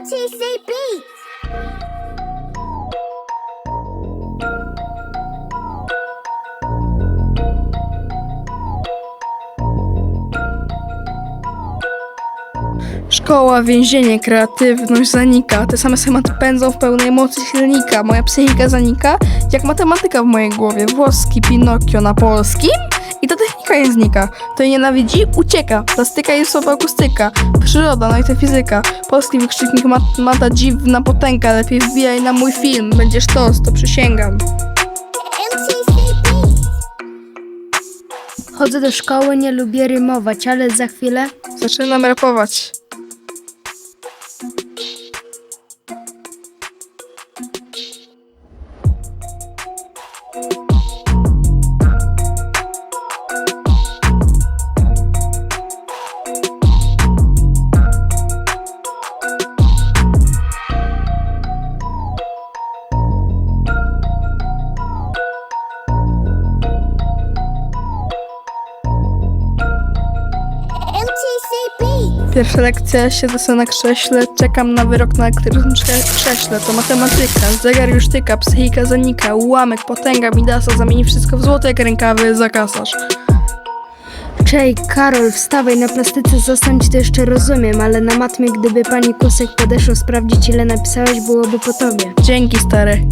MTC Beats. Szkoła, więzienie, kreatywność zanika. Te same schematy pędzą w pełnej mocy silnika. Moja psychika zanika, jak matematyka w mojej głowie. Włoski, Pinokio na polskim? Technika nie znika. To jej nienawidzi, ucieka. Plastyka i słowa akustyka. Przyroda, no i ta fizyka. Polski wykrzyknik mat mata dziwna potęga. Lepiej wbijaj na mój film. Będziesz tos, to przysięgam. Chodzę do szkoły, nie lubię rymować, ale za chwilę Zaczynam rapować. MTC Pierwsza lekcja, siedzę sobie na krześle, czekam na wyrok na elektrycznym krze- krześle. To matematyka, zegar już tyka, psychika zanika, ułamek, potęga, midasa, zamieni wszystko w złote jak rękawy, zakasarz. Czej, Karol, wstawaj na plastyce, zostań to jeszcze rozumiem, ale na matmie, gdyby pani Kusek podeszła sprawdzić, ile napisałeś, byłoby po tobie. Dzięki, stary.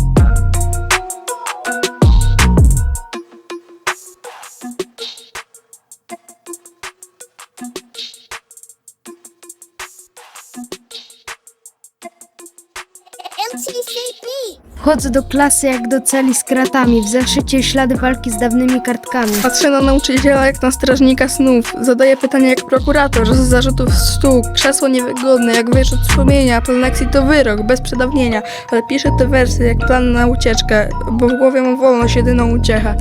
Wchodzę do klasy jak do celi z kratami, w zeszycie ślady walki z dawnymi kartkami. Patrzę na nauczyciela jak na strażnika snów. Zadaję pytania jak prokurator, z zarzutów stół. Krzesło niewygodne, jak wyrzut sumienia. Plan akcji to wyrok, bez przedawnienia. Ale piszę te wersy jak plan na ucieczkę, bo w głowie mam wolność, jedyną uciechę.